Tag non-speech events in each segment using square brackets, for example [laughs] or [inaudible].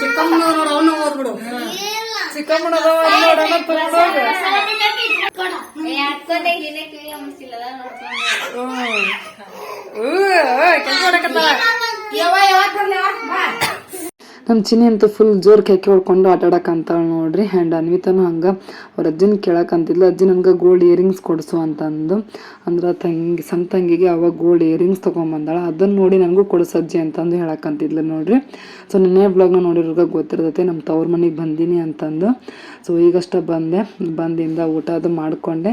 ಚಿಕ್ಕಮ್ಮನ ನೋಡು ಅವನು ಓದ್ಬಿಡು ಚಿಕ್ಕಮ್ಮನ ನೋಡೋಣ ನಮ್ಮ ಚಿನ್ನಿ ಅಂತೂ ಫುಲ್ ಜೋರ್ ಕೆಕ್ಕೆ ಹೊಡ್ಕೊಂಡು ಆಟ ನೋಡ್ರಿ. ಆ್ಯಂಡ್ ಅನ್ವಿತನು ಹಂಗೆ, ಅವ್ರ ಅಜ್ಜನ ಕೇಳಕ್ಕಂತಿದ್ಲು ಅಜ್ಜಿ ನನಗೆ ಗೋಲ್ಡ್ ಇಯರಿಂಗ್ಸ್ ಕೊಡಿಸು ಅಂತಂದು. ಅಂದ್ರೆ ತಂಗಿ ಸಣ್ಣ ತಂಗಿಗೆ ಅವಾಗ ಗೋಲ್ಡ್ ಇಯರಿಂಗ್ಸ್ ತೊಗೊಂಬಂದಾಳ ಅದನ್ನು ನೋಡಿ ನನಗೂ ಕೊಡಿಸು ಅಜ್ಜಿ ಅಂತಂದು ಹೇಳಕ್ಕಂತಿದ್ಲು ನೋಡ್ರಿ. ಸೊ ನಿನ್ನೆ ಬ್ಲಾಗ್ನ ನೋಡಿರೋರ್ಗ ಗೊತ್ತಿರ್ತೈತೆ ನಮ್ಮ ತವ್ರ ಮನೆಗೆ ಬಂದೀನಿ ಅಂತಂದು. ಸೊ ಈಗಷ್ಟ ಬಂದೆ, ಬಂದಿಂದ ಊಟ ಅದು ಮಾಡಿಕೊಂಡೆ.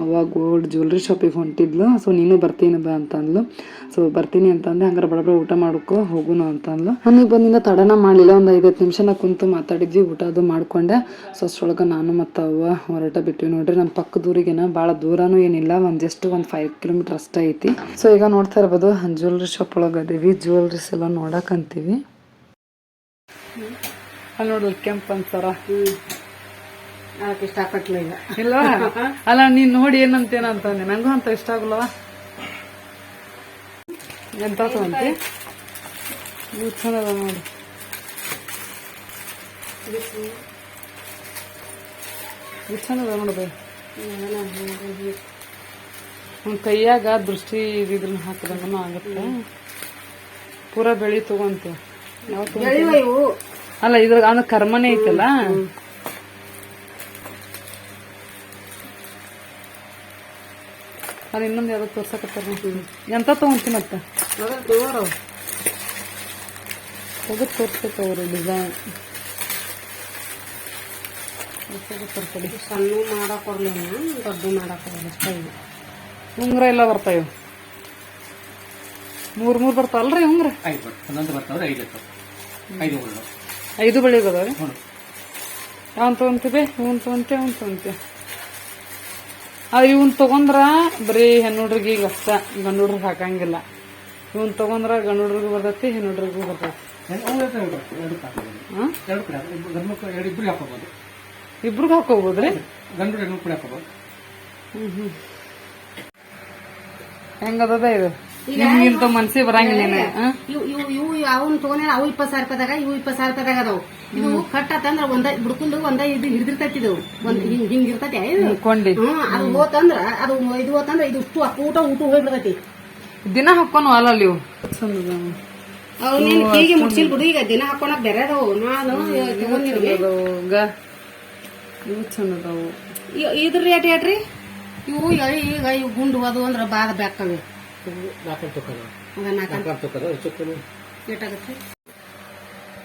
ಅವಾಗ ಗೋಲ್ಡ್ ಜ್ಯುವೆಲ್ರಿ ಶಾಪಿಗೆ ಹೊಂಟಿದ್ಲು. ಸೊ ನೀನು ಬರ್ತೀನಿ ಬಾ ಅಂತಂದ್ಲು. ಸೊ ಬರ್ತೀನಿ ಅಂತಂದೆ ಹಂಗಾರೆ ಬಡ ಬಡ ಊಟ ಮಾಡ್ಕೊ, ಹೋಗುನು ಅಂತಂದ್ಲು. ನನಗೆ ಬಂದಿಂದ ತಡನ ಮಾಡಲಿಲ್ಲ. ಒಂದು ಐದತ್ತು ನಿಮಿಷ ನಾ ಕುಂತು ಮಾತಾಡಿದ್ವಿ, ಊಟ ಅದು ಮಾಡ್ಕೊಂಡೆ. ಸೊ ಅಷ್ಟೊಳಗೆ ನಾನು ಮತ್ತು ಅವ್ವ ಹೊರಟ ಬಿಟ್ವಿ ನೋಡ್ರಿ. ನಮ್ಮ ಪಕ್ಕದೂರಿಗೇನ ಭಾಳ ದೂರನೂ ಏನಿಲ್ಲ. ಒಂದು ಜಸ್ಟ್ ಒಂದು ಫೈವ್ ಕಿಲೋಮೀಟರ್ ಅಷ್ಟೇ ಐತಿ. ಸೊ ಈಗ ನೋಡ್ತಾ ಇರ್ಬೋದು ಜ್ಯುವೆಲ್ರಿ ಶಾಪ್ ಒಳಗೆ ಅದೀವಿ. ಜ್ಯುವೆಲ್ರೀಸ್ ಎಲ್ಲ ನೋಡಕ್ಕಂತೀವಿ ಅಲ್ಲಿ ನೋಡು ಕೆಂಪು ಅಂತಾರ ಅದಕ್ಕೆ ಇಷ್ಟಪಟ್ಲ ಈಗ. ಇಲ್ಲ? [laughs] ಅಲ್ಲ ನೀನ್ ನೋಡಿ ಏನಂತೇನ ಅಂತಂದೆ. ನಂಗೂ ಅಂತ ಇಷ್ಟ ಆಗಲ್ವಾ? ಎಂತ ತಗೊಂತಿ? ಚಂದ ನೋಡಿ. ಚಂದ ನೋಡೋದು ಅವ್ನ ಕೈಯಾಗ ದೃಷ್ಟಿ ಇದ್ರನ್ನ ಹಾಕಿದಂಗನು ಆಗುತ್ತೆ. ಪೂರಾ ಬೆಳಿ ತಗೊಂತೀವಿ. ಅಲ್ಲ ಇದ್ರ ಅಂದ್ರೆ ಕರ್ಮನೇ ಐತಲ್ಲ? ಅದು ಇನ್ನೊಂದು ಯಾವ್ದು ತೋರ್ಸಕತ್ತಾರ ಎಂತ ತಗೊಂತೀನಿ ಮತ್ತೆ ತೆಗೆದು ತೋರ್ಸ್ಬೇಕು ಅವರು ಡಿಸೈನ್ ತರ್ಕೊಡಿ ಸಣ್ಣ ಮಾಡಕ್ಕೆ ಕೊಡ್ಲೇನ ದೊಡ್ಡ ಮಾಡಕ್ಕೆ ಈಗ ಉಂಗ್ರ ಎಲ್ಲ ಬರ್ತಾವ ಮೂರು ಮೂರ್ ಬರ್ತಾವಲ್ರಿ ಉಂಗ್ರ? ಐದು ಒಂದೊಂದು ಬರ್ತಾವ್ರೆ ಐದು ಐದು ಐದು ಬಳಿ ಅದಾವ್ರಿ ಹ್ಞೂ ಯಾವನ್ ತೊಗೊಂತೀವಿ ಇವನ್ ತಗೊಂತೀವಿ ಅವ್ನ್ ಅದು ಇವನ್ ತಗೊಂಡ್ರ ಬರೀ ಹೆಣ್ಣುಡ್ರಿಗೆ ಈಗ ಅಷ್ಟ. ಗಂಡು ಹುಡ್ರಿಗೆ ಹಾಕಂಗಿಲ್ಲ ಇವನ್ ತಗೊಂಡ್ರ ಗಂಡು ಹುಡ್ರಿಗೂ ಬರ್ತೈತಿ ಹೆಣ್ಣುಡ್ರಿಗೂ ಬರ್ತೈತಿ. ಎರಡು ಎರಡು ಹಾಕೋಬೋದು ಹಾ ಎರಡು ಕಡೆ ಗಂಡು ಮಕ್ಕಳು ಎರಡು ಇಬ್ಬರಿಗೆ ಹಾಕೋಬೋದು. ಇಬ್ರಿಗೂ ಹಾಕೋಬೋದ್ರಿ? ಗಂಡು ಹೆಣ್ಣು ಕೂಡ ಹಾಕೋಬೋದು. ಹೆಂಗದ ಇದು? ನಿಮ್ಗಿಂತ ಮನ್ಸಿಗೆ ಬರಂಗಿಲ್ಲ? ಇವು ಇವು ಇವು ಅವನ್ ತಗೊಂಡ ಅವು ಇಪ್ಪತ್ ಸಾವಿರ ರೂಪಾಯಿದಾಗ ಇವು ಇಪ್ಪತ್ ಸಾವಿರ ರೂಪಾಯಿದಾಗ ಅದಾವು. ಇದು ಕಟ್ ಆತಂದ್ರ ಒಂದ ಬುಡ್ಕೊಂಡು ಒಂದ ಇದು ಹಿಡಿದಿರ್ತೈತಿ ಇದು. ಒಂದ್ ಹಿಂಗ್ ಹಿಂಗ್ ಇರ್ತೈತಿ ಕೊಂಡಿ ಹ್ಮ್ ಅದು ಹೋತಂದ್ರ ಅದು ಇದು ಹೋತಂದ್ರ ಇದು ಉಷ್ಟು ಊಟ ಊಟ ಹೋಗ್ಬಿಡ್ತೈತಿ. ದಿನ ಹಾಕೋನು ಅಲ್ಲ ಇವು. ನೀನ್ ಕೀಗೆ ಬಿಡು ಈಗ ದಿನ ಹಾಕೊಳಕ್ ಬೇರೆ ಅದಾವು. ನಾನು ಇವು ಚಂದ ಅದಾವು ಇವು ಇದ್ರ ರೇಟ್ ಹೇಳ್ರಿ? ಇವು ಈಗ ಈಗ ಇವು ಗುಂಡು ಅದು ಅಂದ್ರ ಬಾದ ಬ್ಯಾಕವೆ ತುಕ್ಕದು. ನಾಲ್ಕು ತುಕ್ಕದು ಏಟಾಗತ್ತೆ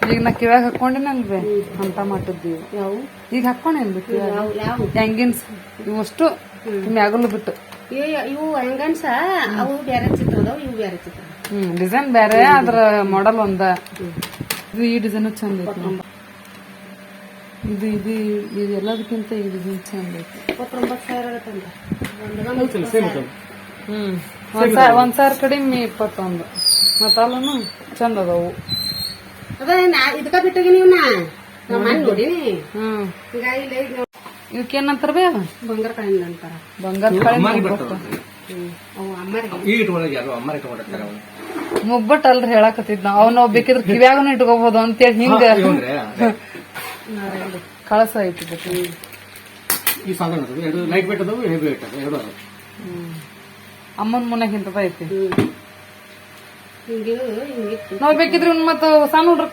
ಈಗ ನಾ ಕಿವ್ಯಾಗ ಹಾಕೊಂಡೆ ನಂಗೆ? ಅಂತ ಮಾಡಿದ್ವಿ ಯಾವ? ಈಗ ಹಾಕೊಂಡೇನ್ರಿ ಯಾವ ಯಾವ? ಹೆಂಗಿನ್ಸ್ ಇವಷ್ಟು ಮ್ಯಾಗಲು ಬಿಟ್ಟು. ಇವ್- ಇವು ಹೆಂಗನ್ಸ ಅವು ಬೇರೆ ಚಿತ್ರ ಅದಾವ ಇವು ಬೇರೆ ಚಿತ್ರ ಹ್ಮ್ ಡಿಸೈನ್ ಬೇರೆ ಅದ್ರ ಮಾಡಲ್ ಒಂದ. ಇದು ಈ ಡಿಸೈನ್ ಚಂದ ಐತಿ ಇದು ಇದು ಇದು ಎಲ್ಲದಕ್ಕಿಂತ ಈ ಡಿಸೈನ್ ಚಂದ ಐತಿ. ಇಪ್ಪತ್ತೊಂಬತ್ತು ಸಾವಿರ ಹ್ಮ್. ಒಂದ್ ಸಾವಿರ ಒಂದ್ ಸಾವಿರ ಕಡಿಮೆ ಇಪ್ಪತ್ತೊಂದು. ಮತ್ತ ಅಲ್ಲನು ಚಂದ ಅದಾವು. ಅದ ಇದಕ್ಕ ಬಿಟ್ಟಿಗೆ ನೀವು ನಾ ಹ್ಮ್. ಇವಕ್ಕೇನಂತಾರ ಬೇ? ಬಂಗಾರ ಕಳಿಂದ ಅಂತಾರ. ಬಂಗಾರ ಅವು ಅಮ್ಮರಿಗೆ. ಮುಗ್ಬಟ್ ಅಲ್ರಿ ಹೇಳಕತ್ತಿದ್ ನಾವ್. ಅವ್ನ ಬೇಕಿದ್ರ ಕಿವ್ಯಾಗನು ಇಟ್ಕೋಬಹುದು ಅಂತೇಳಿ ಹಿಂಗ. ಕಳಸ ಐತಿ. ಈ ಸಾಧಾರಣ ಎರಡು ಲೈಟ್ ವೇಟ್ ಅದಾವು ಹೆವಿ ವೇಟ್ ಅದು. ಎರಡು ಅದಾವು ಅಮ್ಮನ್ ಮನೆಗ್ ಹಿಂತದ ಐತಿ. ಹಿಂಗೆ ನಾವ್ ಬೇಕಿದ್ರೆ ಮತ್ತ ಸಣ್ಣ ಹುಡ್ರ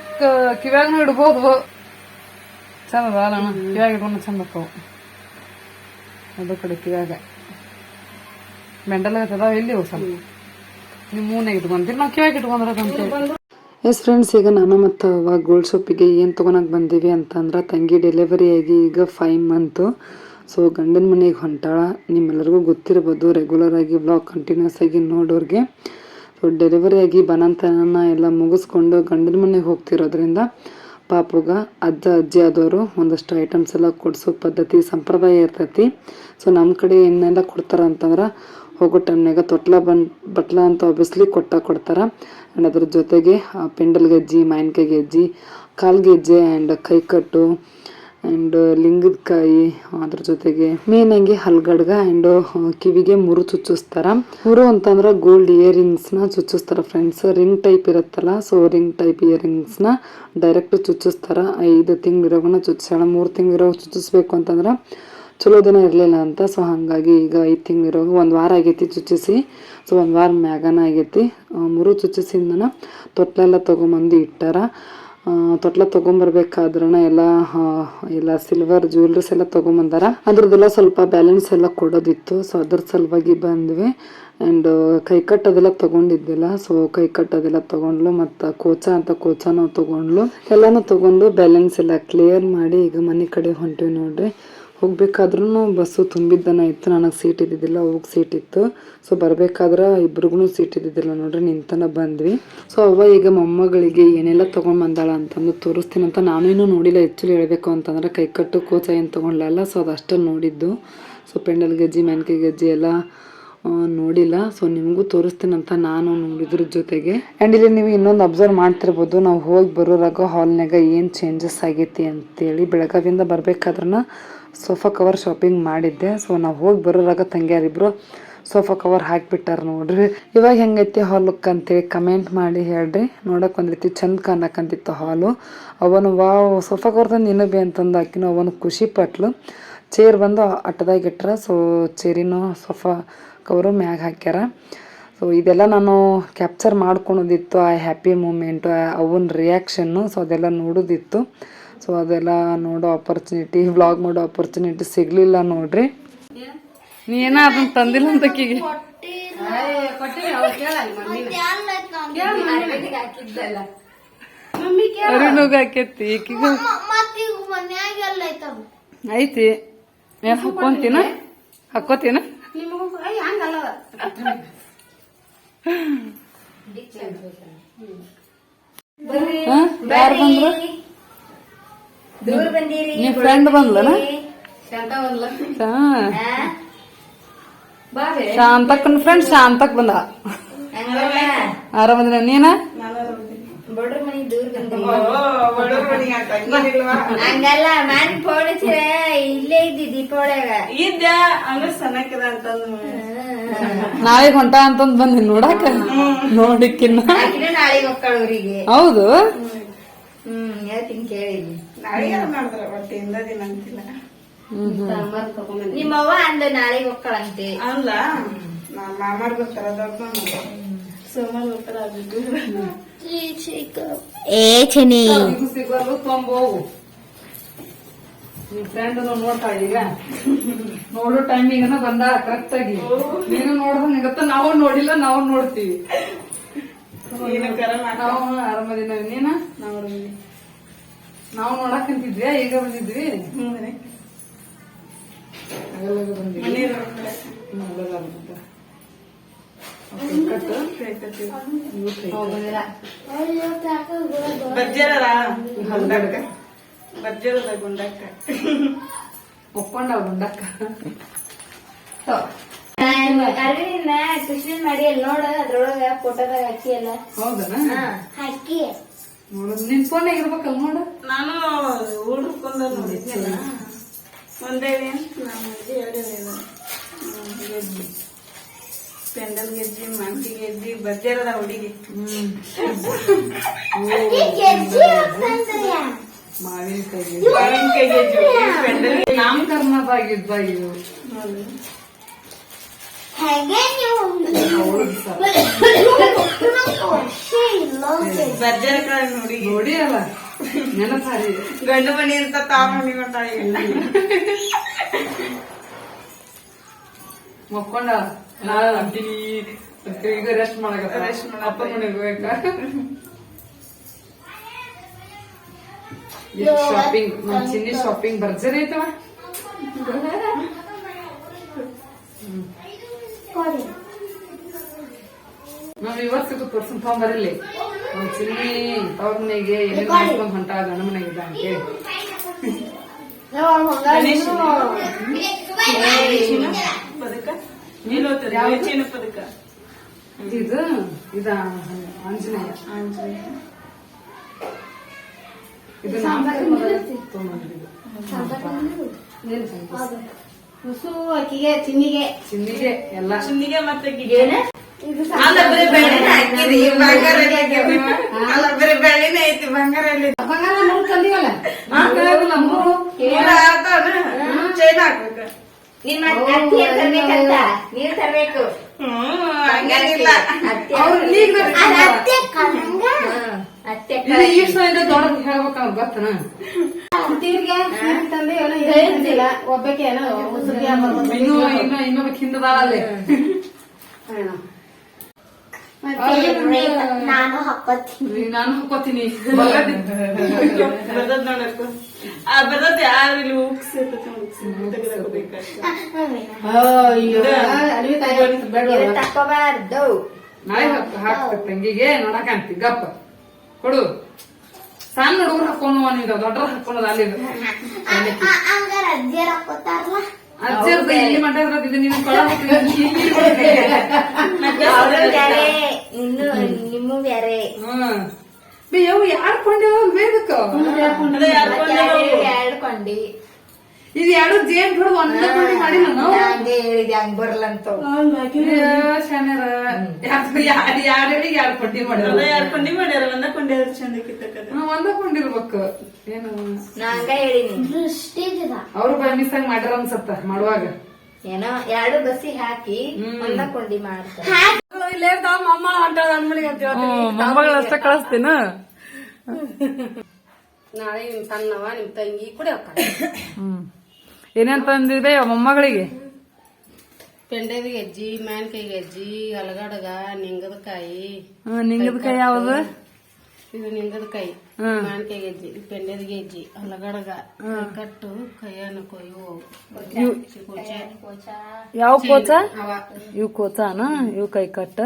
ಕಿವ್ಯಾಗನು ಇಡ್ಬೋದು ಚಂದ ಅದ ಅಲ್ಲ ಕಿವ್ಯಾಗ ಇಟ್ಕೊಂಡು ಚಂದ ಅಕ್ಕವು ಅದು ಕಡೆ ಕಿವ್ಯಾಗ. ಮೆಂಡಲ್ ಅದಾವ ಎಲ್ಲಿ ಅವು ಸ್ವಲ್ಪ ನೀವು ಮೂನಾಗ ಇಟ್ಕೊಂತೀರಿ ನಾವು ಕಿವ್ಯಾಗ ಇಟ್ಕೊಂಡ್ರ ಎಸ್ ಫ್ರೆಂಡ್ಸ್ ಈಗ ನಾನು ಮತ್ತು ಅವಾಗ ಗೋಲ್ಡ್ ಸೊಪ್ಪಿಗೆ ಏನು ತೊಗೊಳಕ್ ಬಂದೀವಿ ಅಂತಂದ್ರೆ ತಂಗಿ ಡೆಲಿವರಿ ಆಗಿ ಈಗ ಫೈವ್ ಮಂತು ಸೊ ಗಂಡನ ಮನೆಗೆ ಹೊಂಟಾಳ. ನಿಮ್ಮೆಲ್ಲರಿಗೂ ಗೊತ್ತಿರ್ಬೋದು ರೆಗ್ಯುಲರ್ ಆಗಿ ಬ್ಲಾಗ್ ಕಂಟಿನ್ಯೂಸ್ ಆಗಿ ನೋಡೋರಿಗೆ. ಸೊ ಡೆಲಿವರಿ ಆಗಿ ಬನಂತನ ಎಲ್ಲ ಮುಗಿಸ್ಕೊಂಡು ಗಂಡನ ಮನೆಗೆ ಹೋಗ್ತಿರೋದ್ರಿಂದ ಪಾಪುಗ, ಅಜ್ಜ, ಅಜ್ಜಿ ಆದವರು ಒಂದಷ್ಟು ಐಟಮ್ಸ್ ಎಲ್ಲ ಕೊಡಿಸೋ ಪದ್ಧತಿ, ಸಂಪ್ರದಾಯ ಇರ್ತೈತಿ. ಸೊ ನಮ್ಮ ಕಡೆ ಏನೆಲ್ಲ ಕೊಡ್ತಾರ ಅಂತಂದ್ರೆ, ಹೋಗೋ ಟೈಮ್ನಾಗ ತೊಟ್ಲ ಬನ್, ಬಟ್ಲ ಅಂತ ಆಬ್ವಿಯಸ್ಲಿ ಕೊಟ್ಟ ಕೊಡ್ತಾರ. ಆ್ಯಂಡ್ ಅದ್ರ ಜೊತೆಗೆ ಪೆಂಡಲ್ ಗೆಜ್ಜಿ ಮಾವಿನಕಾಯಿ ಗೆಜ್ಜಿ ಕಾಲು ಗೆಜ್ಜೆ ಆ್ಯಂಡ್ ಕೈಕಟ್ಟು ಆ್ಯಂಡ್ ಲಿಂಗದ ಕಾಯಿ ಅದ್ರ ಜೊತೆಗೆ ಮೇನ್ ಆಗಿ ಹಲ್ಗಡ್ಗ ಆ್ಯಂಡ್ ಕಿವಿಗೆ ಮುರು ಚುಚ್ಚಿಸ್ತಾರ. ಮುರು ಅಂತಂದ್ರೆ ಗೋಲ್ಡ್ ಇಯರಿಂಗ್ಸ್ನ ಚುಚ್ಚಿಸ್ತಾರ ಫ್ರೆಂಡ್ಸ್ ರಿಂಗ್ ಟೈಪ್ ಇರುತ್ತಲ್ಲ ಸೊ ರಿಂಗ್ ಟೈಪ್ ಇಯರಿಂಗ್ಸ್ನ ಡೈರೆಕ್ಟ್ ಚುಚ್ಚಿಸ್ತಾರ. ಐದು ತಿಂಗಳಿರೋವನ್ನ ಚುಚ್ಚಾಳ, ಮೂರು ತಿಂಗಳಿರೋ ಚುಚ್ಚಿಸ್ಬೇಕು ಅಂತಂದ್ರೆ ಚಲೋ ದಿನ ಇರಲಿಲ್ಲ ಅಂತ ಸೊ ಹಾಗಾಗಿ ಈಗ ಐದು ತಿಂಗಳಿರೋ ಒಂದು ವಾರ ಆಗೈತಿ ಚುಚ್ಚಿಸಿ. ಸೊ ಒಂದು ವಾರ ಮ್ಯಾಗನ ಆಗೈತಿ. ಮುರು ಚುಚ್ಚಿಸಿಂದನ ತೊಟ್ಲೆಲ್ಲ ತೊಗೊಂಬಂದು ಇಟ್ಟಾರ. ತೊಟ್ಲ ತೊಗೊಂಬರ್ಬೇಕಾದ್ರನ ಎಲ್ಲ ಎಲ್ಲ ಸಿಲ್ವರ್ ಜ್ಯುವೆಲ್ರೀಸ್ ಎಲ್ಲ ತಗೊಂಬಂದಾರ. ಅದ್ರದ್ದೆಲ್ಲ ಸ್ವಲ್ಪ ಬ್ಯಾಲೆನ್ಸ್ ಎಲ್ಲ ಕೊಡೋದಿತ್ತು. ಸೊ ಅದ್ರ ಸಲುವಾಗಿ ಬಂದ್ವಿ. ಆ್ಯಂಡ್ ಕೈಕಟ್ಟು ಅದೆಲ್ಲ ತೊಗೊಂಡಿದ್ದಿಲ್ಲ. ಸೊ ಕೈಕಟ್ಟು ಅದೆಲ್ಲ ತಗೊಂಡ್ಲು ಮತ್ತು ಕೋಚ ಅಂತ ಕೋಚನೂ ತಗೊಂಡ್ಲು. ಎಲ್ಲನೂ ತಗೊಂಡು ಬ್ಯಾಲೆನ್ಸ್ ಎಲ್ಲ ಕ್ಲಿಯರ್ ಮಾಡಿ ಈಗ ಮನೆ ಕಡೆ ಹೊಂಟಿವಿ ನೋಡ್ರಿ. ಹೋಗ್ಬೇಕಾದ್ರೂ ಬಸ್ಸು ತುಂಬಿದ್ದನ ಇತ್ತು, ನನಗೆ ಸೀಟ್ ಇದ್ದಿದ್ದಿಲ್ಲ, ಹೋಗಿ ಸೀಟ್ ಇತ್ತು. ಸೊ ಬರ್ಬೇಕಾದ್ರೆ ಇಬ್ರಿಗೂ ಸೀಟ್ ಇದ್ದಿದ್ದಿಲ್ಲ ನೋಡ್ರಿ, ನಿಂತನ ಬಂದ್ವಿ. ಸೊ ಅವ್ವ ಈಗ ಮೊಮ್ಮಗಳಿಗೆ ಏನೆಲ್ಲ ತೊಗೊಂಡು ಬಂದಾಳ ಅಂತಂದು ತೋರಿಸ್ತೀನಿ ಅಂತ ನಾನು ಇನ್ನೂ ನೋಡಿಲ್ಲ ಆ್ಯಕ್ಚುಲಿ ಹೇಳಬೇಕು ಅಂತಂದ್ರೆ ಕೈಕಟ್ಟು ಕೋಚ ಏನು ತೊಗೊಂಡ್ಲಲ್ಲ ಸೊ ಅದಷ್ಟು ನೋಡಿದ್ದು. ಸೊ ಪೆಂಡಲ್ ಗಜ್ಜಿ, ಮೆನ್ಕೆ ಗಜ್ಜಿ ಎಲ್ಲ ನೋಡಿಲ್ಲ. ಸೊ ನಿಮಗೂ ತೋರಿಸ್ತೀನಂತ ನಾನು ನೋಡಿದ್ರ ಜೊತೆಗೆ. ಆ್ಯಂಡ್ ಇಲ್ಲಿ ನೀವು ಇನ್ನೊಂದು ಅಬ್ಸರ್ವ್ ಮಾಡ್ತಿರ್ಬೋದು, ನಾವು ಹೋಗಿ ಬರೋರಾಗ ಹಾಲ್ನಾಗ ಏನು ಚೇಂಜಸ್ ಆಗೈತಿ ಅಂತೇಳಿ. ಬೆಳಗಾವಿಯಿಂದ ಬರ್ಬೇಕಾದ್ರನ ಸೋಫಾ ಕವರ್ ಶಾಪಿಂಗ್ ಮಾಡಿದ್ದೆ. ಸೊ ನಾವು ಹೋಗಿ ಬರೋರಾಗ ತಂಗ್ಯಾರಿಬ್ರು ಸೋಫಾ ಕವರ್ ಹಾಕಿಬಿಟ್ಟಾರ ನೋಡ್ರಿ. ಇವಾಗ ಹೆಂಗೈತಿ ಹಾಲುಕ್ ಅಂತೇಳಿ ಕಮೆಂಟ್ ಮಾಡಿ ಹೇಳ್ರಿ. ನೋಡಕ್ ಒಂದ್ ರೀತಿ ಚಂದ ಕಾಣಕಂತಿತ್ತು ಹಾಲು ಅವನು, ವಾವ್, ಸೋಫಾ ಕವರ್ ತಂದು ಇನ್ನೊಬ್ಬೆ ಅಂತಂದು ಆಕಿನ ಅವನು ಖುಷಿ ಪಟ್ಲು. ಚೇರ್ ಬಂದು ಅಟ್ಟದಾಗ ಇಟ್ರ. ಸೊ ಚೇರಿನೂ ಸೋಫಾ ಕವರು ಮ್ಯಾಗ ಹಾಕ್ಯಾರ. ಸೊ ಇದೆಲ್ಲ ನಾನು ಕ್ಯಾಪ್ಚರ್ ಮಾಡ್ಕೊಳೋದಿತ್ತು ಆ ಹ್ಯಾಪಿ ಮೂಮೆಂಟು ಅವನ ರಿಯಾಕ್ಷನ್ನು ಸೊ ಅದೆಲ್ಲ ನೋಡೋದಿತ್ತು. ಸೊ ಅದೆಲ್ಲ ನೋಡೋ ಅಪರ್ಚುನಿಟಿ ವ್ಲಾಗ್ ಮಾಡೋ ಅಪರ್ಚುನಿಟಿ ಸಿಗಲಿಲ್ಲ ನೋಡ್ರಿ. ನೀ ಏನ ಅದನ್ನ ತಂದಿಲ್ಲ ಅಂತ ಕೇಳ ಅರಿನೂಗ ಆಕೈತಿ ಈಕಿಗೂ. ಐತಿ. ಏನ್ ಹಾಕೊಂತೀನ ಹಾಕೋತೀನ ಯಾರು ಬಂದ್ರು? ದೂರ ಬಂದಿರಿ ನೀ ಫ್ರೆಂಡ್ ಬಂದ್ಲನ? ಶಾಂತ ಒಂದ್ಲ ಶಾಂತಕ್ಕನ ಫ್ರೆಂಡ್ ಶಾಂತಕ್ ಬಂದ. ನೀನು ಆರಾಮದಿನ ನೀನ? ಬಡ್ರ ಮನಿ ದೂರ ಹಂಗಲ್ಲ ಮನೆ ಇಲ್ಲೇ ಇದ್ದಿ ದೀಪಾವಳಿಯಾಗ. ಇದ್ದ ಹಂಗ ಸಣ್ಣಕ್ಕದ ಅಂತಂದು. ನಾಳೆ ಹೊಂಟ ಅಂತಂದ್ ಬಂದಿ ನೋಡಾಕ? ನೋಡಿಕ್ಕಿನ್ನ. ನಾಳೆ ನಾಳೆಗೆ ಹೋಗ್ತಾಳ ಊರಿಗೆ. ಹೌದು? ಹ್ಮ್ ಹೇಳ್ತೀನಿ ಕೇಳಿದ್ನಿ. ನಾಳೆ ಮಾಡ್ತಾರ ಒಟ್ಟು ಹಿಂದ ದಿನ ಅಂತಿಲ್ಲ. ನಿಮ್ಮವ್ವ ಅಂದ ನಾಳೆಗೆ ಹೋಗ್ತಾಳಂತೆ ಅಲ್ಲ ನಮ್ಮ ಮಾಮಾರ್ ಬರ್ತಾರ ದೊಡ್ಡ ಮಾಮ ಸೋಮವಾರ ಬರ್ತಾರ ಏ ಚನಿ ಸಿಗೋದು ತೊಂಬೋಗು ನಿಮ್ ಫ್ರೆಂಡ್ ನೋಡ್ತಾ ಈಗ ನೋಡೋ ಟೈಮಿಗನ ಬಂದ ಕರೆಕ್ಟ್ ಆಗಿ. ನೀನು ನೋಡಿದ್ರೆ ನಿಗತ್ತ ನಾವು ನೋಡಿಲ್ಲ ನಾವು ನೋಡ್ತೀವಿ. ಏನು ಕರ ಮಾಡ ನಾವು ಆರಾಮದಿನ ನೀನ? ನಾವು ನಾವು ನೋಡಕಂತಿದ್ವಿ ಈಗ ಬಂದಿದ್ವಿ. ಅಗಲಾಗ ಬಂದಿದ್ವಿ ಗುಂಡಕ್ಕ? ಬಜ್ಜರದ ಗುಂಡಕ್ಕ. ಕೃಷ್ಣನ್ ಮಾಡಿ ಅಲ್ಲಿ ನೋಡ ಅದ್ರೊಳಗ ಫೋಟೋದಾಗ ಹಾಕಿ ಅಲ್ಲ ಹೌದನ? ಹಾಕಿ. ನಿನ್ ಫೋನ್ ಇರ್ಬೇಕಲ್ಲ ನೋಡು. ನಾನು ಹುಡುಕೊಂಡ ನೋಡಿದ್ನಲ್ಲ ಒಂದೇ ಹೇಳಿಲ್ಲ ಗೆಜ್ಜಿ. ಪೆಂಡಲ್ ಗೆಜ್ಜಿ ಮಂಟಿ ಗೆಜ್ಜಿ ಬಜ್ಜರದ ಹುಡುಗಿ. ಮಾವಿನಕಾಯಿ ಮಾವಿನಕಾಯಿ ಗೆಜ್ಜಿ. ಪೆಂಡಲ್ ನಾಮಕರ್ಣದಾಗಿದ್ದ ಇವು ಹೇಗೆ ನೀವು [laughs] ಕಾಯಿ ಹುಡುಗಿ ನೋಡಿ. ಅಲ್ಲ ನೆನಪಾರಿ. ಗಂಡು ಮನೆ ಅಂತ ತಾವ್ ಮನಿ ಮಾಡ್ತಾಳೆ ಮಕ್ಕೊಂಡ ನಾ ಈಗ ರೆಸ್ಟ್ ಮಾಡಕ ರೆಸ್ಟ್ ಮಾಡ ಅಪ್ಪ ಮನೆಗೆ ಹೋಗ್ಬೇಕಾ? ಶಾಪಿಂಗ್ ನಮ್ ಚಿನ್ನಿ ಶಾಪಿಂಗ್ ಬರ್ಜರಿ ಐತವ? ನಾವ್ ಇವತ್ತು ಪರ್ಸನ್ ತೋರ್ಸನ್ ತಗೊಂಬರಲಿ ನಮ್ ಚಿನ್ನಿ ತವ್ರ ಮನೆಗೆ ಮಾಡ್ಕೊಂಡ್ ಹೊಂಟ ಗಂಡ ಮನೆಗೆ ಇದ್ದ ಅಂತೇಳಿ ಇದು ಇದ ಆಂಜನೇಯ. ಆಂಜನೇಯ. ಇದು ತುಸು ಅಕ್ಕಿಗೆ ಚಿನ್ನಿಗೆ. ಚಿನ್ನಿಗೆ ಎಲ್ಲ. ಚಿನ್ನಿಗೆ ಮತ್ತೆ ಏನ? ಅಲ್ಲ ಬರೀ ಬೆಳ್ಳಿನೇ ಹಾಕಿರಿ. ಬಂಗಾರ ಅಲ್ಲ ಬರೀ ಬೆಳ್ಳಿನೇ ಐತಿ ಬಂಗಾರ ಅಲ್ಲಿ ಬಂಗಾರ ತಂದಿವಲ್ಲ? ಚೈನ್ ಹಾಕ್ಬೇಕು. ನಿನ್ನ ಅತ್ತಿ ತರ್ಬೇಕಂತ? ನೀವ್ ತರ್ಬೇಕು. ಹ್ಮ್ ಹಂಗೇನಿಲ್ಲ. ಅತ್ತೆ ಅತ್ತೆ ನಾನು? ಹಾಕೋತೀನಿ ನಾನು ಹಾಕೋತೀನಿ ಬರ್ತದ ಯಾರು ಇಲ್ಲಿ ಉಕ್ಸ್ ತಕೋಬಾರ್ದು ನಾಳೆ ಹಾಕ್ತ ತಂಗಿಗೆ ನೋಡಕ ಅಂತಿ ಗಪ್ಪ. ಕೊಡು. ಸಣ್ಣ ಹುಡುಗರು ಹಾಕೊಂಡು ನೀವು ದೊಡ್ಡ ಹಾಕೊಳ್ಳೋದು ಅಲ್ಲಿ ಅಜ್ಜರ್ದ ಇರೋದು ನೀನು ಬ್ಯಾರೆ ಹ್ಮ್. ಬೇ ಯಾರು ಕೊಂಡೇವ ಬೇದಕ್ಕ ಯಾರು? ಕೊಂಡಿ ಇದು ಎರಡು ಜೇನ್ ಬಿಡೋದು ಒಂದೇ ಕೊಂಡಿ ಮಾಡಿ ನಾನು ಹಂಗೆ ಹೇಳಿದೆ ಹಂಗ್ ಬರ್ಲಂತ ಯಾರಿಗೆ ಯಾರು ಕೊಂಡಿ ಮಾಡಿದ್ರು ಯಾರು ಕೊಂಡಿ ಮಾಡ್ಯಾರ ಒಂದ ಕೊಂಡಿ ಆದ್ರೆ ಚಂದ ಕಿತ್ತಕ್ಕದ ಹ್ಮ್, ಒಂದ ಕೊಂಡಿರ್ಬೇಕು ಏನು? ನಾ ಹಂಗ ಹೇಳಿನಿ. ಅವ್ರು ಬೈ ಮಿಸ್ ಆಗಿ ಮಾಡ್ಯಾರ ಅನ್ಸತ್ತ ಮಾಡುವಾಗ. ಏನೋ ಎರಡು ಬಸ್ಸಿ ಹಾಕಿ ಒಂದ ಕೊಂಡಿ ಮಾಡ್ತಾರೆ. ಮೊಮ್ಮಗಳ ಅಷ್ಟ ಕಳಿಸ್ತೀನ? ನಾಳೆ ನಿಮ್ ಸಣ್ಣವ ನಿಮ್ ತಂಗಿ ಕೂಡ ಹ್ಮ್. ಏನೇನ್ ತಂದಿದೆ ಮೊಮ್ಮಗಳಿಗೆ? ಪೆಂಡೆದ ಗೆಜ್ಜಿ ಮ್ಯಾನ್ಕಾಯಿ ಗೆಜ್ಜಿ ಅಲಗಡಗ ನಿಂಗದಕಾಯಿ ನಿಂಗದಕಾಯಿ ಯಾವ್ದು? ಇದು ನಿಂಗದಕಾಯಿ. ಹ್ಮ್. ಮ್ಯಾನ್ಕಾಯಿ ಗೆಜ್ಜಿ ಪೆಂಡೆದ ಗೆಜ್ಜಿ ಅಲಗಡಗ ಕಟ್ಟು ಕೈಯನ್ನು ಕೊಯ್ಯು. ಯಾವ ಕೋಚ? ಇವು ಕೋಚಾನ? ಇವ್ ಕೈ ಕಟ್ಟ?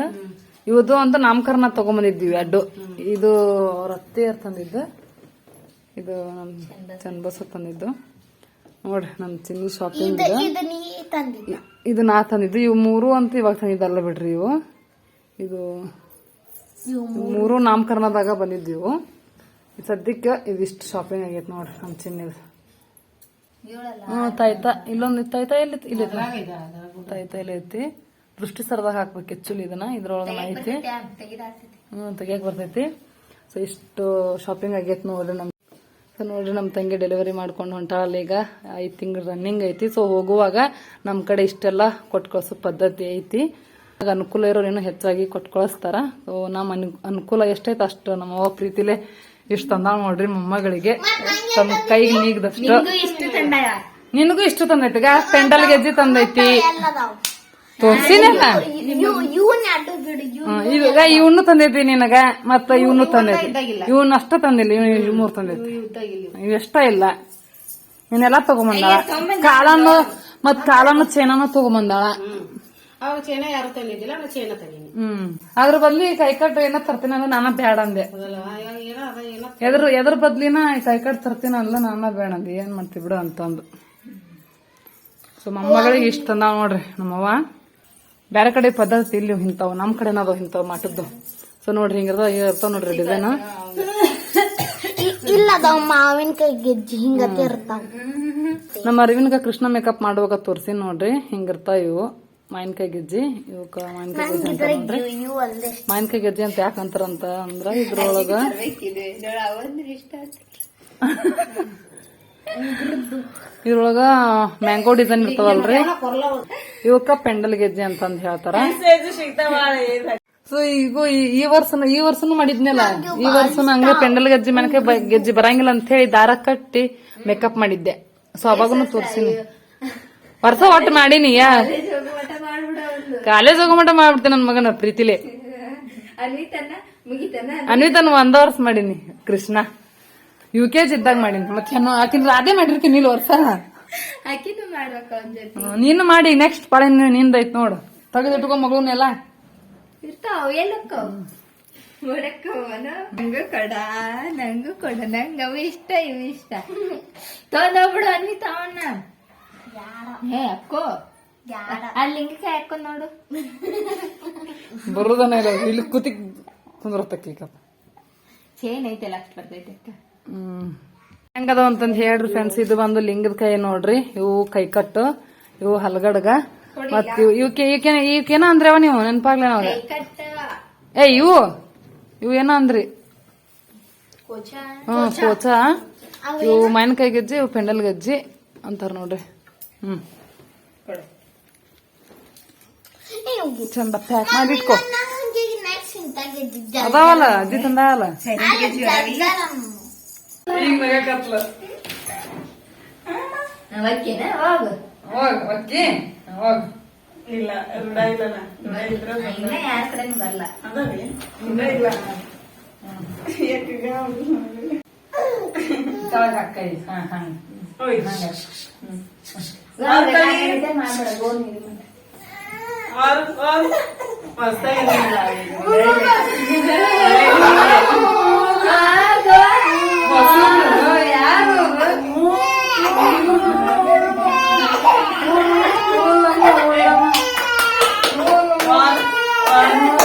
ಇವದು ಅಂತ ನಾಮಕರಣ ತಗೊಂಬಂದಿದ್ವಿ ಅಡ್ಡು. ಇದು ಅವ್ರ ಅತ್ತೆಯರ್ ತಂದಿದ್ದು. ಇದು ನಮ್ ಚನ್ನಬಸ ತಂದಿದ್ದು. ನೋಡ್ರಿ ನಮ್ ಚಿನ್ನಿ ಶಾಪಿಂಗ್ ಇದು ನಾ ತಂದಿದ್ದು. ಇವು ಮೂರು ಅಂತ ಇವಾಗ ತಂದಿದ್ದಲ್ಲ ಬಿಡ್ರಿ ಇವು. ಇದು ಮೂರು. ನಾಮಕರಣದಾಗ ಬಂದಿದ್ದೀವು ಸದ್ಯಕ್ಕೆ ಇದಿಷ್ಟು ಶಾಪಿಂಗ್ ಆಗೈತೆ ನೋಡ್ರಿ ನಮ್ ಚಿನ್ನಿದ ಹ್ಞೂ ತಾಯ್ತಾ ಇಲ್ಲೊಂದು ತಾಯ್ತಾ ಇಲ್ಲಿ ಇಲ್ಲಿ ತಾಯ್ತಾ ಇಲ್ಲ ಐತಿ? ದೃಷ್ಟಿ ಸರದಾಗ ಹಾಕ್ಬೇಕು ಹೆಚ್ಚುಲಿ ಇದನ್ನ. ಇದ್ರೊಳಗೆ ಐತಿ. ಹ್ಮ್ ತೆಗಿಯಕ್ ಬರ್ತೈತಿ. ಸೊ ಇಷ್ಟು ಶಾಪಿಂಗ್ ಆಗೈತೆ ನೋಡ್ರಿ ನಮ್ ಸೊ ನೋಡ್ರಿ ನಮ್ಮ ತಂಗಿ ಡೆಲಿವರಿ ಮಾಡ್ಕೊಂಡು ಹೊಂಟಾಳಲ್ಲ ಈಗ. ಐದು ತಿಂಗಳು ರನ್ನಿಂಗ್ ಐತಿ. ಸೊ ಹೋಗುವಾಗ ನಮ್ಮ ಕಡೆ ಇಷ್ಟೆಲ್ಲ ಕೊಟ್ಟು ಕಳ್ಸೋ ಪದ್ಧತಿ ಐತಿ. ಆಗ ಅನುಕೂಲ ಇರೋರು ಏನೋ ಹೆಚ್ಚಾಗಿ ಕೊಟ್ಟು ಕಳಿಸ್ತಾರ ಸೊ ನಮ್ಮ ಅನು ಅನುಕೂಲ ಎಷ್ಟೈತೆ ಅಷ್ಟು ನಮ್ಮ ಅವ್ವ ಪ್ರೀತಿಲೆ ಇಷ್ಟು ತಂದಾಳ ನೋಡ್ರಿ ಮೊಮ್ಮಗಳಿಗೆ. ತಮ್ಮ ಕೈಗೆ ನೀಗದಷ್ಟು ನಿನಗೂ ಇಷ್ಟು ತಂದೈತಿ. ಈಗ ಪೆಂಡಲ್ ಗೆಜ್ಜಿ ತಂದೈತಿ. ತೋರ್ಸಿನಲ್ಲ ಇವನ್ ಈಗ ಇವನು ತಂದೈತಿ ನಿನಗ ಮತ್ತ ಇವನು ತಂದೈತಿ ಇವನ್ ಅಷ್ಟ ತಂದಿಲ್ಲ ಇವ್ ಮೂರ್ ತಂದೈತಿ ಇವ್ ಎಷ್ಟ ಇಲ್ಲ. ಇವನ್ನೆಲ್ಲ ತಗೊಂಬಂದಾಳ. ಕಾಲನ್ನು ಮತ್ ಕಾಲನ್ನು ಚೇನಾನು ತಗೊಂಬಂದಾಳ. ಹ್ಮ್. ಅದ್ರ ಬದ್ಲಿ ಕೈಕಟ್ಟು ಏನ ತರ್ತೀನಿ ಅಂದ್ರೆ ನಾನ ಬೇಡ ಅಂದೆ. ಎದ್ರ ಎದ್ರ ಬದ್ಲಿನ ಕೈಕಟ್ಟು ತರ್ತೀನಿ ಅಲ್ಲ ನಾನ ಬೇಡ ಅಂದೆ. ಏನ್ ಮಾಡ್ತಿ ಬಿಡು ಅಂತಂದು. ಸೊ ಮೊಮ್ಮಗಳಿಗೆ ಇಷ್ಟ ತಂದಾವ ನೋಡ್ರಿ ನಮ್ಮವ್ವ. ಬ್ಯಾರೆ ಕಡೆ ಪದ್ಧತಿ ಇಲ್ಲಿ ಹಿಂತಾವ್ ನಮ್ ಕಡೆನ ಅದಾವ ಹಿಂತಾವ್ ಮಾಟದ್ದು ಸೊ ನೋಡ್ರಿ ಹಿಂಗಿರ್ದ ಇರ್ತಾವ್ ನೋಡ್ರಿ ಡಿಸೈನ್ ಇಲ್ಲ ಮಾವಿನಕಾಯಿ ಗೆಜ್ಜಿ ಹಿಂಗ ಇರ್ತಾವ. ನಮ್ಮ ಅರಿವಿನ್ಗ ಕೃಷ್ಣ ಮೇಕಪ್ ಮಾಡುವಾಗ ತೋರಿಸಿ ನೋಡ್ರಿ ಹಿಂಗಿರ್ತಾವ ಇವು. ಮಾವಿನಕಾಯಿ ಗೆಜ್ಜಿ ಇವಕ್ಕ ಮಾವಿನಕಾಯಿ ಗೆಜ್ಜಿ ಅಂತ ನೋಡ್ರಿ. ಮಾವಿನಕಾಯಿ ಗೆಜ್ಜಿ ಅಂತ ಯಾಕಂತಾರಂತ ಅಂದ್ರ ಇದ್ರೊಳಗ [laughs] ಇದ್ರೊಳಗ ಮ್ಯಾಂಗೋ ಡಿಸೈನ್ ಇರ್ತಾವಲ್ರಿ ಇವಕ್ಕ ಪೆಂಡಲ್ ಗೆಜ್ಜೆ ಅಂತಂದ್ ಹೇಳ್ತಾರ. ಸೊ ಈಗ ಈ- ವರ್ಷನ ಈ ವರ್ಷನು ಮಾಡಿದ್ನಲ್ಲ? ಈ ವರ್ಷನ ಹಂಗೆ ಪೆಂಡಲ್ ಗೆಜ್ಜೆ ಮನಕ್ಕೆ ಗೆಜ್ಜೆ ಬರಂಗಿಲ್ಲ ಅಂತ ಹೇಳಿ ದಾರ ಕಟ್ಟಿ ಮೇಕಪ್ ಮಾಡಿದ್ದೆ. ಸೊ ಅವಾಗನು ತೋರಿಸಿನಿ. ವರ್ಷ ಒಟ್ಟು ಮಾಡೀನಿ ಯಾ? ಕಾಲೇಜ್ ಹೋಗೋ ಮಟ್ಟ ಮಾಡ್ಬಿಡ್ತೇನೆ ನನ್ ಮಗನ ಪ್ರೀತಿಲೆ. ಅನ್ವಿತನ ಒಂದ ವರ್ಷ ಮಾಡೀನಿ ಕೃಷ್ಣ. ಯು ಕೆ ಜಿ ಇದ್ದಾಗ ಮಾಡೀನಿ. ಮತ್ತೆ ಏನು ಆಕಿನ ಅದೇ ಮಾಡಿರ್ತೀನಿ ಇಲ್ಲಿ ವರ್ಷ. ಆಕಿನೂ ಮಾಡ್ಬೇಕು ಜೊತೆ. ನೀನು ಮಾಡಿ ನೆಕ್ಸ್ಟ್ ಪಾಳೆ ನಿಂದೈತ್ ನೋಡು. ತೆಗೆದಿಟ್ಕೊ ಮಗುನೆಲ್ಲ ಇರ್ತಾವ ಎಲ್ಲಕ್ಕ ನಂಗೂ ಕೊಡ ನಂಗೂ ಕೊಡ ನಂಗ ಅವು ಇಷ್ಟ ಇವು ಇಷ್ಟ. ತೊಗೊಂಡೋಗ್ಬಿಡು ಅನ್ವಿತ ಅವನ್ನ ಹೇ ಅಕ್ಕೋ. ಅಲ್ಲಿ ಹಿಂಗಕಾಯಿ ಹಾಕೊಂಡ್ ನೋಡು. ಬರೋದನ್ನ ಇಲ್ಲ ಇಲ್ಲಿ ಕೂತಿ ಕುಂದ್ರತಕ್ಕ ಚೇನ್ ಐತೆ ಅಷ್ಟು ಬರ್ತೈತೆ ಅಕ್ಕ. ಹೆಂಗದ ಅಂತಂದ್ ಹೇಳ್ರಿ ಫ್ರೆಂಡ್ಸ್ ಇದು ಬಂದು ಲಿಂಗದ ಕೈ ನೋಡ್ರಿ ಇವು ಕೈ ಕಟ್ಟು ಇವು ಹಲಗಡ್ಗ ಮತ್ ಇವ್ ಇವಕ್ಕೆ ಇವಕ್ಕೆ ಇವಕ್ಕೇನ ಅಂದ್ರವ ನೀವು ನೆನಪಾಗ್ಲ ನಾವಾಗ ಏ ಇವು ಇವು ಏನ ಅಂದ್ರಿ ಹ್ಮ್ ಕೋಚ ಇವು ಮಾವಿನಕಾಯಿ ಗಜ್ಜಿ ಇವು ಪೆಂಡಲ್ ಗಜ್ಜಿ ಅಂತಾರ ನೋಡ್ರಿ ಹ್ಮ್ ಚಂದ ಪ್ಯಾಕ್ ಮಾಡಿ ಇಟ್ಕೋ ಅದಾವಲ್ಲ ಅಜ್ಜಿ ತಂದಾವಲ್ಲ ಅವಕ್ಕೇನ ಹೋಗು ಹೋಗ್ ಅಕ್ಕಿ ಹೋಗ್ ಇಲ್ಲ ರೂಢ ಇಲ್ಲಲ್ಲ ಇದ್ರ ಇನ್ನ ಯಾರ ಕಡೆನೂ ಬರಲ್ಲ. ಅದರಿ ರೂಢ ಇಲ್ಲ ಹಾಕೈ ಹಾ ಹಂಗ ಓಯ್ ಮಾಡ್ಬೇಡ ಗೋಲ್ ನೀರು One, one, one.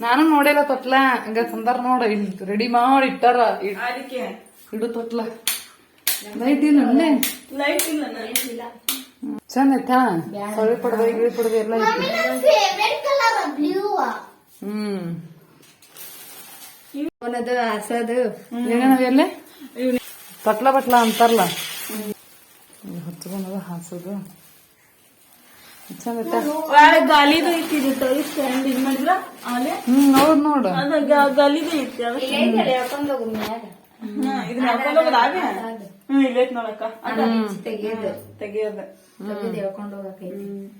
ನಾನು ನೋಡಿಲ್ಲ ತೊಟ್ಲ. ಹಂಗ ತಂದಾರ ನೋಡ ಇಲ್ಲಿ ರೆಡಿ ಮಾಡಿ ಇಟ್ಟಾರ. ಇಡ್- ಅದಕ್ಕೆ ಇಡು ತೊಟ್ಲ. ಲೈಟ್ ಇಲ್ಲ ಲೈಟ್ ಇಲ್ಲ ಚಂದ ಐತಾ? ಸೊಳ್ಳೆ ಪಡ್ದ ಗಿಳಿ ಪಡ್ದ ಎಲ್ಲ ಐತಿ. ಹ್ಮ್. ಅವನದು ಹಸದು ತೊಟ್ಲ ಬಟ್ಲ ಅಂತಾರಲ್ಲ. ಹಚ್ಕೊಂಡದ ಹಾಸೋದು. ಗಾಲಿದು ಐತಿ ಸ್ಟ್ಯಾಂಡ್ ಮಾಡಿದ್ರ? ಹ್ಮ್ ನೋಡು ಅದ ಗಾಲಿದು ಐತಿ ಹಾಕೊಂಡು ಹೋಗೋದಾಗ ಹ್ಮ್ ಇಲ್ಲೈತ್ ನೋಡಕ್ಕ. ತೆಗಿಯೋದು ತೆಗಿಯೋದ. ತೆಗೆದು ಹೇಳ್ಕೊಂಡು ಹೋಗಕೈತಿ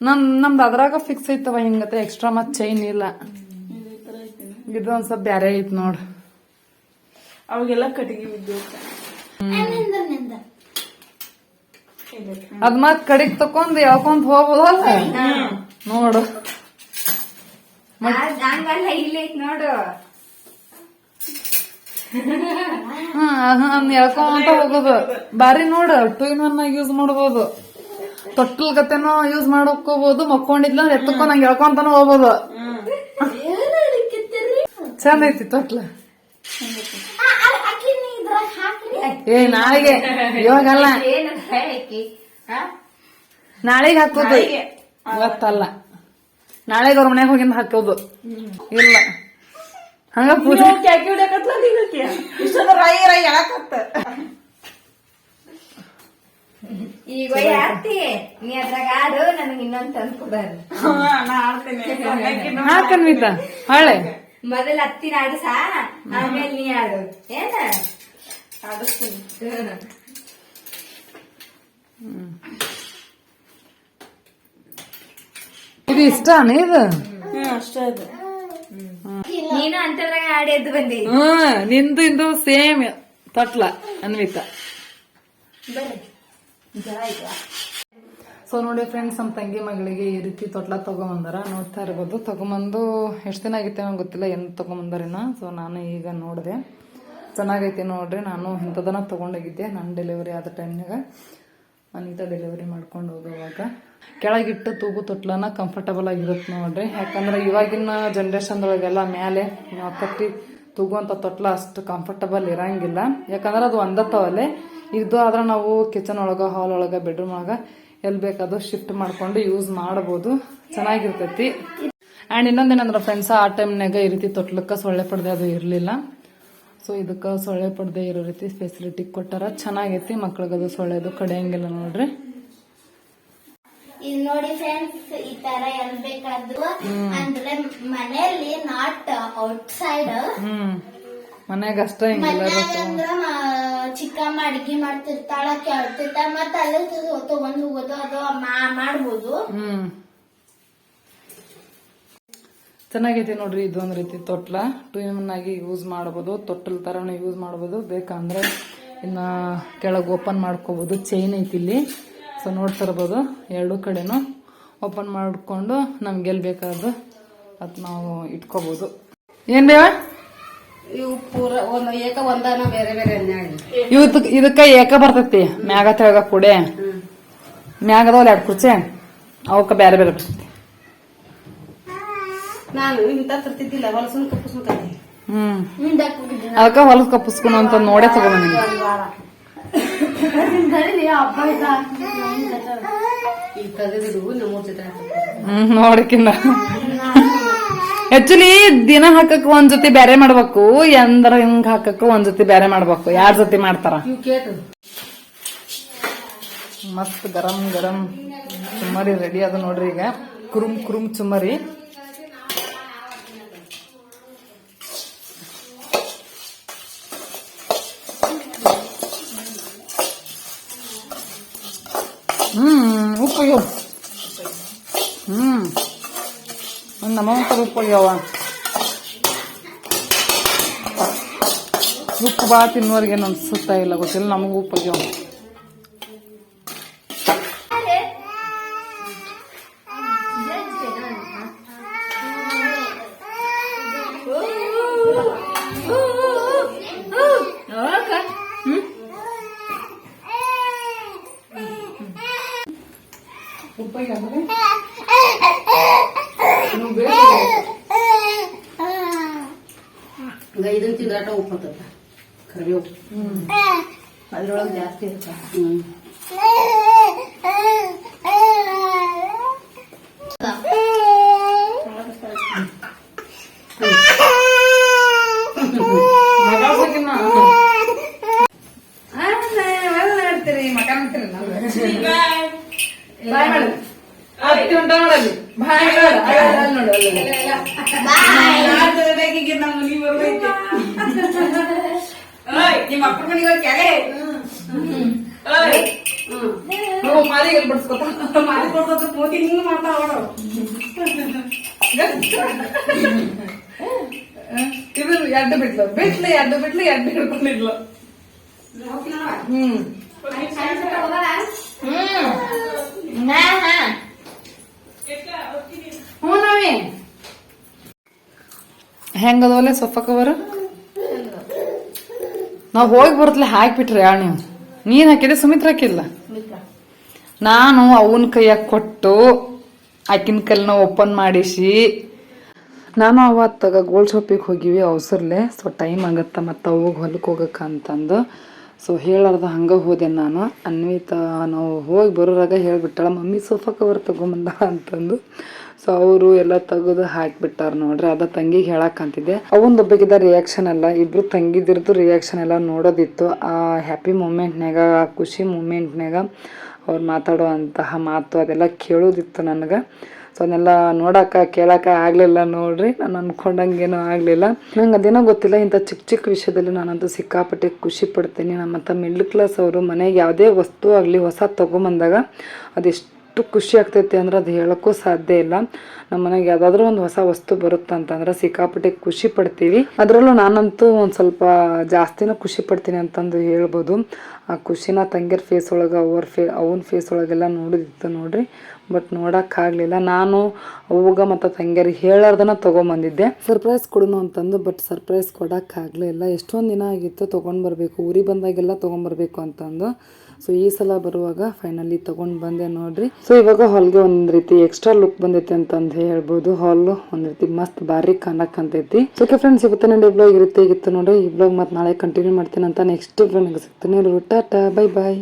ನಮ್ ನಮ್ದು ಅದ್ರಾಗ ಫಿಕ್ಸ್ ಐತವ ಹಿಂಗತೆ ಎಕ್ಸ್ಟ್ರಾ ಮತ್ ಚೈನ್ ಇಲ್ಲ. ಇದು ಒಂದ್ ಸ್ವಲ್ಪ ಬ್ಯಾರೆ ಐತ್ ನೋಡ್. ಅವಾಗೆಲ್ಲ ಕಟ್ಟಿಗೆ ಬಿದ್ದು ಅದ್ ಮತ್ ಕಡಿಗ್ ತಕೊಂಡ್ ಯಾಕೊಂತ ಹೋಗ್ಬೋದಲ್ಲ? ನೋಡು. ನೋಡು. ಹ್ಮ್ ಎಳ್ಕೊಂತ ಹೋಗೋದು. ಬಾರಿ ನೋಡು ಟೂ ಇನ್ ಒನ್ ಯೂಸ್ ಮಾಡ್ಬೋದು. ತೊಟ್ಟಲ್ ಗತೆನೋ ಯೂಸ್ ಮಾಡಕೋಬಹುದು ಮಕ್ಕೊಂಡಿದ್ಲ ಎತ್ತಕೊಂಡ್ ಎಳ್ಕೊಂತಾನು ಹೋಗ್ಬೋದು. ಚಂದ ಐತಿ ತೊಟ್ಲ. ಏ ನಾಳೆಗೆ. ಇವಾಗಲ್ಲ. ನಾಳೆಗೆ ಹಾಕೋದು ಇವತ್ತಲ್ಲ. ನಾಳೆಗೆ ಅವ್ರ ಮನೆಗ್ ಹೋಗಿಂದ ಹಾಕೋದು ಇಲ್ಲ. ಹಂಗ ಪೂಜೆ ಕ್ಯಾಕಿ ಹೊಡ್ಯಾಕತ್ಲ ನೀಗಕ್ಕೆ ಇಷ್ಟೊಂದು ರೈ ರೈ ಎಳಕತ್ತ ಈಗ ಯಾರ್ತಿ ನೀ ಅದ್ರಾಗ ಆಡು ನನಗೆ ಇನ್ನೊಂದ್ ಹಾಕನ್ವಿತ. ಹಳೆ. ಮೊದಲ ಹತ್ತಿನ ಆಡು ಸಾ ಆಮೇಲೆ ನೀ ಆಡು ಏನ? ಇದು ಇಷ್ಟ ಇದು? ನೀನು ಅಂತದ್ರಾಗ ಆಡಿ ಎದ್ದು ಬಂದಿ. ಹ್ಮ್ ನಿಂದು ಇಂದು ಸೇಮ್ ತಟ್ಲ ಅನ್ವಿತ. ಸೊ ನೋಡಿ ಫ್ರೆಂಡ್ಸ್ ನಮ್ಮ ತಂಗಿ ಮಗಳಿಗೆ ಈ ರೀತಿ ತೊಟ್ಲ ತಗೊಂಬಂದಾರ. ನೋಡ್ತಾ ಇರ್ಬೋದು. ತಗೊಂಬಂದು ಎಷ್ಟು ದಿನ ಆಗಿತ್ತೇನೋ ನಂಗೆ ಗೊತ್ತಿಲ್ಲ ಏನು ತಗೊಂಬಂದಾರಿನ. ಸೊ ನಾನು ಈಗ ನೋಡಿದೆ. ಚೆನ್ನಾಗೈತಿ ನೋಡ್ರಿ. ನಾನು ಇಂಥದನ್ನ ತೊಗೊಂಡೋಗಿದ್ದೆ. ನನ್ನ ಡೆಲಿವರಿ ಆದ ಟೈಮ್ನಾಗ ಅನಿತಾ ಡೆಲಿವರಿ ಮಾಡ್ಕೊಂಡು ಹೋಗುವಾಗ ಕೆಳಗಿಟ್ಟು ತೂಗು ತೊಟ್ಲನ ಕಂಫರ್ಟಬಲ್ ಆಗಿರುತ್ತೆ ನೋಡ್ರಿ. ಯಾಕಂದ್ರೆ ಇವಾಗಿನ ಜನ್ರೇಷನ್ದೊಳಗೆಲ್ಲ ಮೇಲೆ ಕಟ್ಟಿ ತೂಗುವಂಥ ತೊಟ್ಲ ಅಷ್ಟು ಕಂಫರ್ಟಬಲ್ ಇರಂಗಿಲ್ಲ. ಯಾಕಂದ್ರೆ ಅದು ಒಂದತ್ತವಲ್ಲೇ. ಇದು ಆದ್ರೆ ನಾವು ಕಿಚನ್ ಒಳಗೆ ಹಾಲ್ ಒಳಗೆ ಬೆಡ್ರೂಮ್ ಒಳಗೆ ಎಲ್ಲಿ ಬೇಕಾದ್ರೂ ಶಿಫ್ಟ್ ಮಾಡ್ಕೊಂಡು ಯೂಸ್ ಮಾಡ್ಬೋದು. ಚೆನ್ನಾಗಿರ್ತೈತಿ. ಆ್ಯಂಡ್ ಇನ್ನೊಂದೇನಂದ್ರೆ ಫ್ರೆಂಡ್ಸ್ ಆ ಟೈಮ್ನಾಗ ಈ ರೀತಿ ತೊಟ್ಲಕ್ಕೆ ಸೊಳ್ಳೆ ಪಡ್ದೆ ಅದು ಇರಲಿಲ್ಲ. ಸೊ ಇದಕ್ಕೆ ಸೊಳ್ಳೆ ಪಡ್ದೆ ಇರೋ ರೀತಿ ಫೆಸಿಲಿಟಿ ಕೊಟ್ಟಾರ. ಚೆನ್ನಾಗೈತಿ ಮಕ್ಳಿಗದು ಅದು ಸೊಳ್ಳೆದು ಕಡಿಯಂಗಿಲ್ಲ ನೋಡ್ರಿ. ಇಲ್ಲಿ ನೋಡಿ ಫ್ರೆಂಡ್ಸ್ ಈ ತರ ಎಲ್ ಬೇಕಾದ್ರು. ಅಂದ್ರೆ ಮನೆಯಲ್ಲಿ ನಾಟ್ ಔಟ್ ಸೈಡ್ ಮನ್ಯಾಗ ಅಷ್ಟೇ ಚಿಕ್ಕಮ್ಮ ಅಡ್ಗಿ ಮಾಡ್ತಿರ್ತಾಳ ಕೇಳ್ತಿರ್ತಾಳ ಮತ್ತ ಅಲ್ಲಿ ತಗೊಂಡ್ ಹೋಗೋದು ಅದು ಮಾಡ್ಬೋದು. ಹ್ಮ್ ಚೆನ್ನಾಗೈತಿ ನೋಡ್ರಿ ಇದು ಒಂದ್ ರೀತಿ ತೊಟ್ಲ. ಟೂ ಆಗಿ ಯೂಸ್ ಮಾಡ್ಬೋದು. ತೊಟ್ಟಲ್ ತರನು ಯೂಸ್ ಮಾಡ್ಬೋದು. ಬೇಕಂದ್ರೆ ಇನ್ನ ಕೆಳಗೆ ಓಪನ್ ಮಾಡ್ಕೋಬಹುದು ಚೈನ್ ಐತಿ ಇಲ್ಲಿ. ಸೊ ನೋಡ್ತಿರ್ಬೋದು ಎರಡು ಕಡೆನು ಓಪನ್ ಮಾಡ್ಕೊಂಡು ನಮ್ಗೆ ಎಲ್ಲಿ ಬೇಕಾದ್ರು ಅದ್ ನಾವು ಇಟ್ಕೋಬಹುದು ಏನ್ ದೇವ? ಇವು ಪೂರ ಒಂದ್ ಏಕ ಒಂದನ ಬೇರೆ ಬೇರೆ ಇವತ್ತು ಇದಕ್ಕ ಏಕ ಬರ್ತೈತಿ. ಮ್ಯಾಗ ತೆಳಗ ಕೂಡೆ. ಮ್ಯಾಗದ ಎರಡು ಕುರ್ಚೆ. ಅವಕ್ಕ ಬೇರೆ ಬೇರೆ ಬರ್ತೈತಿ. ನಾನು ಇಂತ ತರ್ತಿದ್ದಿಲ್ಲ ಹೊಲಸನ್ ಕಪ್ಪಿಸ್ಬೇಕಾಗಿ ಹ್ಮ್. ಅದಕ್ಕ ಅಂತ ನೋಡೇ ನಮ್ಮ ಜೊತೆ ಹಾಕ್ಬೇಕು. ಹ್ಮ್ ನೋಡಕಿನ್ನ. ಆಕ್ಚುಲಿ ದಿನ ಹಾಕಕ್ ಒಂದ್ ಜೊತೆ ಬೇರೆ ಮಾಡ್ಬೇಕು ಎಂದ್ರ ಹಿಂಗ್ ಹಾಕಕ್ ಒಂದ್ ಜೊತೆ ಬೇರೆ ಮಾಡ್ಬೇಕು. ಯಾರ ಜೊತೆ ಮಾಡ್ತಾರ? ಮಸ್ತ್ ಗರಂ ಗರಂ ಚುಮ್ಮರಿ ರೆಡಿ ಅದ ನೋಡ್ರಿ ಈಗ. ಕುರುಮ್ ಕುರುಮ್ ಚುಮ್ಮರಿ. ಉಪ್ಪು ಇವು ಹ್ಮ್. ಒಂದ್ ನಮ್ಮ ಉಪ್ಪು ಏನು ಅನ್ಸುತ್ತಾ ಇಲ್ಲ ಗೊತ್ತಿಲ್ಲ? ನಮಗೂ ಉಪ್ಪು ಆಗ್ಯಾವ ಈಗ ಇದನ್ನ ತಿಂದ್ರಾಟ ಉಪ್ಪು ಹತ್ತತ್ತ ಕರಿಬೇವು ಅದ್ರೊಳಗೆ ಜಾಸ್ತಿ ಇರ್ತಾವ ಹ್ಮ್ ನಿಮ್ಮ ಅಪ್ಪನ ಮನೆಗೆ ಹೋಗಿ ಕ್ಯಾಲೆ ಮಾರಿ ಕೊಡ್ತದ ಮೋದಿ ಹಿಂಗ್ ಮಾಡ್ತಾವ ಅವಳು ಇದು ಎಡ್ಡು ಬಿಟ್ಲು ಬಿಟ್ಲು ಎಡ್ಡು ಬಿಟ್ಲು ಎಡ್ಡು ಹಿಡ್ಕೊಂಡಿದ್ಲು ಹ್ಮ್. ಹೆಂಗದವಲ್ಲ ಸೊಪ್ಪ ಕವರ್ ನಾವ್ ಹೋಗಿ ಬರ್ತಲೆ ಹಾಕ್ಬಿಟ್ರಿ ಯಾಳ್ ನೀವು? ನೀನ್ ಹಾಕಿದ್ರೆ ಸುಮಿತ್ರ ಹಾಕಿಲ್ಲ. ನಾನು ಅವನ ಕೈಯಾಗ ಕೊಟ್ಟು ಆಕಿನ ಕಲ್ನ ಓಪನ್ ಮಾಡಿಸಿ. ನಾನು ಅವತ್ತಾಗ ಗೋಲ್ಡ್ ಶಾಪಿಗೆ ಹೋಗಿವಿ ಅವಸರ್ಲೆ. ಸೊ ಟೈಮ್ ಆಗತ್ತ ಮತ್ತು ಅವಾಗ ಹೊಲಕ್ಕೆ ಹೋಗಕ್ಕ ಅಂತಂದು. ಸೊ ಹೇಳಾರ್ದ ಹಂಗೆ ಹೋದೆ ನಾನು. ಅನ್ವಿತಾ ನಾವು ಹೋಗಿ ಬರೋರಾಗ ಹೇಳ್ಬಿಟ್ಟಾಳ, ಮಮ್ಮಿ ಸೋಫಾ ಕವರ್ ತಗೊಂಬಂದ ಅಂತಂದು. ಸೊ ಅವರು ಎಲ್ಲ ತೆಗೆದು ಹಾಕಿಬಿಟ್ಟಾರ ನೋಡ್ರಿ. ಅದ ತಂಗಿಗೆ ಹೇಳಕ್ಕಂತಿದ್ದೆ ಅವೊಂದು ಒಬ್ಬಗಿದ ರಿಯಾಕ್ಷನ್ ಅಲ್ಲ, ಇಬ್ರು ತಂಗಿದಿರ್ದು ರಿಯಾಕ್ಷನ್ ಎಲ್ಲ ನೋಡೋದಿತ್ತು. ಆ ಹ್ಯಾಪಿ ಮೂಮೆಂಟ್ನಾಗ ಆ ಖುಷಿ ಮೂಮೆಂಟ್ನಾಗ ಅವ್ರು ಮಾತಾಡುವಂತಹ ಮಾತು ಅದೆಲ್ಲ ಕೇಳೋದಿತ್ತು ನನಗೆ. ಅದನ್ನೆಲ್ಲ ನೋಡಕ್ಕ ಕೇಳಕ್ಕ ಆಗಲಿಲ್ಲ ನೋಡ್ರಿ. ನಾನು ಅಂದ್ಕೊಂಡಂಗೇನೂ ಆಗಲಿಲ್ಲ. ನಂಗೆ ಅದೇನೋ ಗೊತ್ತಿಲ್ಲ, ಇಂಥ ಚಿಕ್ಕ ಚಿಕ್ಕ ವಿಷಯದಲ್ಲಿ ನಾನಂತೂ ಸಿಕ್ಕಾಪಟ್ಟೆ ಖುಷಿ ಪಡ್ತೀನಿ. ನಮ್ಮ ಮತ್ತು ಮಿಡ್ಲ್ ಕ್ಲಾಸ್ ಅವರು ಮನೆಗೆ ಯಾವುದೇ ವಸ್ತು ಆಗಲಿ ಹೊಸ ತೊಗೊಂಬಂದಾಗ ಅದೆಷ್ಟು ಖುಷಿ ಆಗ್ತೈತಿ ಅಂದ್ರೆ ಅದು ಹೇಳೋಕ್ಕೂ ಸಾಧ್ಯ ಇಲ್ಲ. ನಮ್ಮ ಮನೆಗೆ ಯಾವುದಾದ್ರೂ ಒಂದು ಹೊಸ ವಸ್ತು ಬರುತ್ತಂತಂದ್ರೆ ಸಿಕ್ಕಾಪಟ್ಟೆ ಖುಷಿ ಪಡ್ತೀವಿ. ಅದರಲ್ಲೂ ನಾನಂತೂ ಒಂದು ಸ್ವಲ್ಪ ಜಾಸ್ತಿನೂ ಖುಷಿ ಪಡ್ತೀನಿ ಅಂತಂದು ಹೇಳ್ಬೋದು. ಆ ಖುಷಿನ ತಂಗಿಯರ್ ಫೇಸ್ ಒಳಗೆ, ಅವ್ರ ಫೇ, ಅವನ ಫೇಸ್ ಒಳಗೆಲ್ಲ ನೋಡಿದಿತ್ತು ನೋಡ್ರಿ. ಬಟ್ ನೋಡೋಕ್ಕಾಗಲಿಲ್ಲ ನಾನು ಅವ್ಗ ಮತ್ತು ತಂಗಿಯರಿಗೆ ಹೇಳಾರ್ದನ ತೊಗೊಂಬಂದಿದ್ದೆ. ಸರ್ಪ್ರೈಸ್ ಕೊಡೋಣ ಅಂತಂದು ಬಟ್ ಸರ್ಪ್ರೈಸ್ ಕೊಡೋಕ್ಕಾಗಲಿಲ್ಲ ಎಷ್ಟೊಂದು ದಿನ ಆಗಿತ್ತು ತೊಗೊಂಡು ಬರಬೇಕು ಊರಿಗೆ ಬಂದಾಗೆಲ್ಲ ತೊಗೊಂಬರ್ಬೇಕು ಅಂತಂದು. ಸೊ ಈ ಸಲ ಬರುವಾಗ ಫೈನಲಿ ತೊಗೊಂಡು ಬಂದೆ ನೋಡ್ರಿ. ಸೊ ಇವಾಗ ಹಾಲ್ಗೆ ಒಂದು ರೀತಿ ಎಕ್ಸ್ಟ್ರಾ ಲುಕ್ ಬಂದೈತಿ ಅಂತಂದು ಹೇಳ್ಬೋದು. ಹಾಲು ಒಂದು ರೀತಿ ಮಸ್ತ್ ಬಾರಿ ಕಾಣಕ್ಕಂತೈತಿ ಸೊ ಓಕೆ ಫ್ರೆಂಡ್ಸ್ ಇವತ್ತಿನ ಡೇ ಬ್ಲಾಗ್ ಇರುತ್ತೆ ಇತ್ತು ನೋಡ್ರಿ. ಈ ಬ್ಲಾಗ್ ಮತ್ತೆ ನಾಳೆ ಕಂಟಿನ್ಯೂ ಮಾಡ್ತೀನಿ ಅಂತ ನೆಕ್ಸ್ಟ್ ಬ್ಲಾಗ್ ಸಿಗ್ತೀನಿ. Tata bye bye